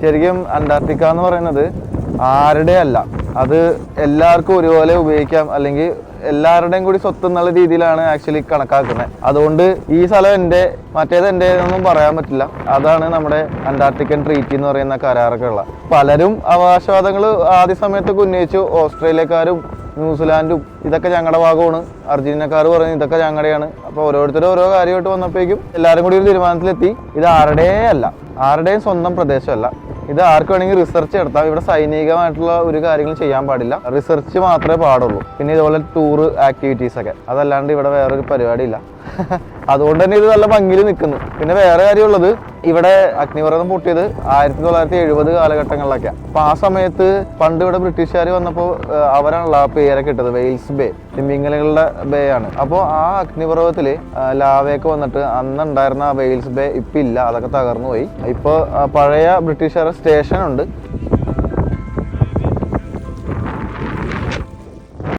ശരിക്കും അന്റാർട്ടിക്ക എന്ന് പറയുന്നത് ആരുടെ അല്ല. അത് എല്ലാവർക്കും ഒരുപോലെ ഉപയോഗിക്കാം. അല്ലെങ്കിൽ എല്ലാവരുടെയും കൂടി സ്വത്ത് എന്നുള്ള രീതിയിലാണ് ആക്ച്വലി കണക്കാക്കുന്നത്. അതുകൊണ്ട് ഈ സ്ഥലം എന്റെ മറ്റേത് എന്റെ എന്നൊന്നും പറയാൻ പറ്റില്ല. അതാണ് നമ്മുടെ അന്റാർട്ടിക്കൻ ട്രീറ്റി എന്ന് പറയുന്ന കരാറൊക്കെ ഉള്ള പലരും അവകാശവാദങ്ങൾ ആദ്യ സമയത്തൊക്കെ ഉന്നയിച്ചു. ഓസ്ട്രേലിയക്കാരും ന്യൂസിലാൻഡും ഇതൊക്കെ ഞങ്ങളുടെ ഭാഗമാണ്. അർജന്റീനക്കാർ പറഞ്ഞു ഇതൊക്കെ ഞങ്ങളുടെയാണ് അപ്പോൾ ഓരോരുത്തരും ഓരോ കാര്യമായിട്ട് വന്നപ്പോഴേക്കും എല്ലാവരും കൂടി ഒരു തീരുമാനത്തിലെത്തി. ഇത് ആരുടെയും അല്ല. ആരുടെയും സ്വന്തം പ്രദേശമല്ല. ഇത് ആർക്ക് വേണമെങ്കിൽ റിസർച്ച് നടത്താം ഇവിടെ സൈനികമായിട്ടുള്ള ഒരു കാര്യങ്ങളും ചെയ്യാൻ പാടില്ല. റിസർച്ച് മാത്രമേ പാടുള്ളൂ. പിന്നെ ഇതുപോലെ ടൂർ ആക്ടിവിറ്റീസ് ഒക്കെ. അതല്ലാണ്ട് ഇവിടെ വേറൊരു പരിപാടിയില്ല. അതുകൊണ്ട് തന്നെ ഇത് നല്ല ഭംഗിയിൽ നിൽക്കുന്നു. പിന്നെ വേറെ കാര്യമുള്ളത് ഇവിടെ അഗ്നിപർവതം പൊട്ടിയത് ആയിരത്തി തൊള്ളായിരത്തി എഴുപത് കാലഘട്ടങ്ങളിലൊക്കെയാണ് അപ്പൊ ആ സമയത്ത് പണ്ട് ഇവിടെ ബ്രിട്ടീഷുകാർ വന്നപ്പോൾ അവരാണല്ലോ ആ പേരൊക്കെ ഇട്ടത് വെയിൽസ് ബേ തിമിംഗലങ്ങളുടെ ബേ ആണ്. അപ്പോൾ ആ അഗ്നിപർവതത്തിൽ ആ, ലാവയൊക്കെ വന്നിട്ട് അന്നുണ്ടായിരുന്ന ആ വെയിൽസ് ബേ ഇപ്പില്ല ഇല്ല അതൊക്കെ തകർന്നു പോയി. ഇപ്പോൾ പഴയ ബ്രിട്ടീഷുകാരുടെ സ്റ്റേഷൻ ഉണ്ട്